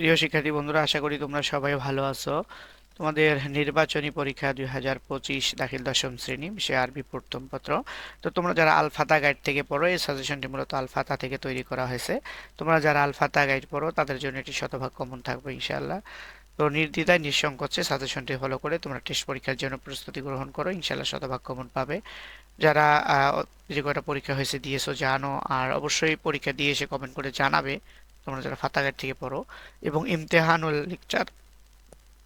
প্রিয় শিক্ষার্থী বন্ধুরা, আশা করি তোমরা সবাই ভালো আছো। তোমাদের নির্বাচনী পরীক্ষা দুই হাজার পঁচিশ দাখিল দশম শ্রেণি, বিষয় আরবি প্রথম পত্র। তো তোমরা যারা আলফাতা গাইড থেকে পড়ো, এই সাজেশনটি মূলত আলফাতা থেকে তৈরি করা হয়েছে। তোমরা যারা আলফাতা গাইড পড়ো, তাদের জন্য এটি শতভাগ কমন থাকবে ইনশাআল্লাহ। তো নির্দ্বিধায় নিঃসংকোচে সাজেশনটি ফলো করে তোমরা টেস্ট পরীক্ষার জন্য প্রস্তুতি গ্রহণ করো, ইনশাআল্লাহ শতভাগ কমন পাবে। যারা যে কয়টা পরীক্ষা হয়েছে দিয়েছ জানো, আর অবশ্যই পরীক্ষা দিয়ে এসে কমেন্ট করে জানাবে। তোমরা যারা ফাতা গাইড থেকে পড়ো, এবং ইমতেহানুল লেকচার,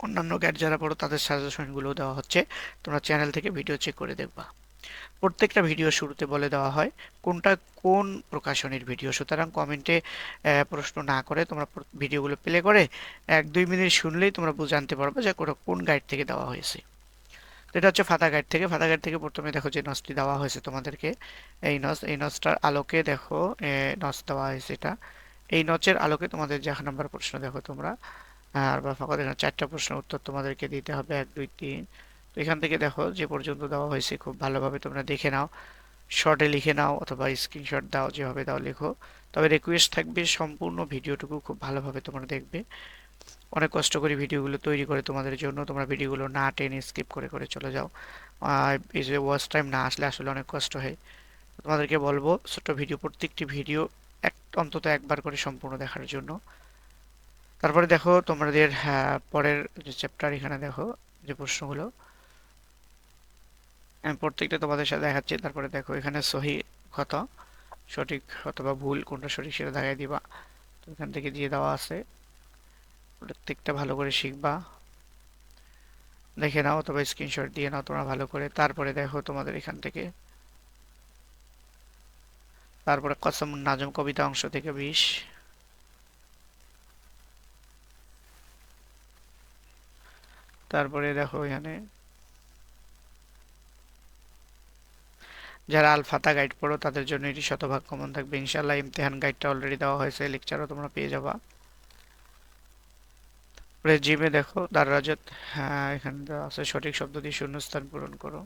অন্যান্য গাইড যারা পড়ো, তাদের সাজেশনগুলো দেওয়া হচ্ছে। তোমরা চ্যানেল থেকে ভিডিও চেক করে দেখবা। প্রত্যেকটা ভিডিও শুরুতে বলে দেওয়া হয়, কোনটা কোন প্রকাশনীর ভিডিও সুতরাং কমেন্টে প্রশ্ন না করে তোমরা ভিডিওগুলো প্লে করে, এক দুই মিনিট শুনলেই তোমরা জানতে পারবে যে কোনটা কোন গাইড থেকে দেওয়া হয়েছে। এটা হচ্ছে ফাতা গাইড থেকে। ফাতা গাইড থেকে প্রথমে দেখো যে নসটি দেওয়া হয়েছে তোমাদেরকে। এই নস এই নসটার আলোকে দেখো নস দেওয়া হয়েছে এটা। এই নচের আলোকে তোমাদের যে এক নম্বর প্রশ্ন দেখো তোমরা। আর বা ফাঁকা এখানে চারটা প্রশ্নের উত্তর তোমাদেরকে দিতে হবে, এক, দুই, তিন। তো এখান থেকে দেখো, যে পর্যন্ত দেওয়া হয়েছে খুব ভালোভাবে তোমরা দেখে নাও। শর্টে লিখে নাও অথবা স্ক্রিনশট দাও, যেভাবে দাও লেখো। তবে রিকোয়েস্ট থাকবে সম্পূর্ণ ভিডিওটুকু খুব ভালোভাবে তোমরা দেখবে। অনেক কষ্ট করে ভিডিওগুলো তৈরি করে তোমাদের জন্য। তোমরা ভিডিওগুলো না টেনে স্কিপ করে করে চলে যাও। এই যে ওয়াচ টাইম না আসলে আসলে অনেক কষ্ট হয়। তোমাদেরকে বলব, ছোট্ট ভিডিও, প্রত্যেকটি ভিডিও অন্তত একবার করে সম্পূর্ণ দেখার জন্য। তারপরে দেখো তোমাদের হ্যাঁ, পরের যে চ্যাপ্টার এখানে দেখো যে প্রশ্নগুলো। আমি প্রত্যেকটা তোমাদের সাথে দেখাচ্ছি। তারপরে দেখো এখানে সহি কত সঠিক অথবা ভুল কোনটা সঠিক সেটা দেখাই দিবা। তো এখান থেকে দিয়ে দেওয়া আছে। প্রত্যেকটা ভালো করে শিখবা। দেখে নাও অথবা স্ক্রিনশট দিয়ে নাও তোমরা ভালো করে। তারপরে দেখো তোমাদের এখান থেকে তারপরে কসম নাজম কবিতা অংশ থেকে বিশ। তারপরে দেখো এখানে, যারা আল ফাতা গাইড পড়ো, তাদের জন্য এটি শতভাগ কমন থাকবে। ইনশাল্লাহ ইমতেহান গাইডটা অলরেডি দেওয়া হয়েছে লেকচারও তোমরা পেয়ে যাবা। তারপরে জিমে দেখো দারাজত হ্যাঁ এখানে আছে, সঠিক শব্দ দিয়ে শূন্যস্থান পূরণ করো।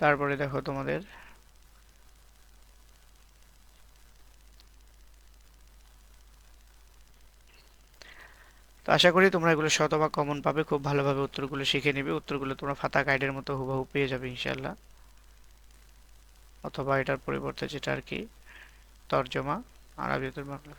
তারপরে দেখো তোমাদের। তো আশা করি তোমরা এগুলো শতভাগ কমন পাবে, খুব ভালোভাবে উত্তরগুলো শিখে নেবে। উত্তরগুলো তোমরা ফাতা গাইডের মতো হুবহু পেয়ে যাবে ইনশাল্লাহ অথবা এটার পরিবর্তে যেটা আর কি, তর্জমা আরবিয়তুল বাংলা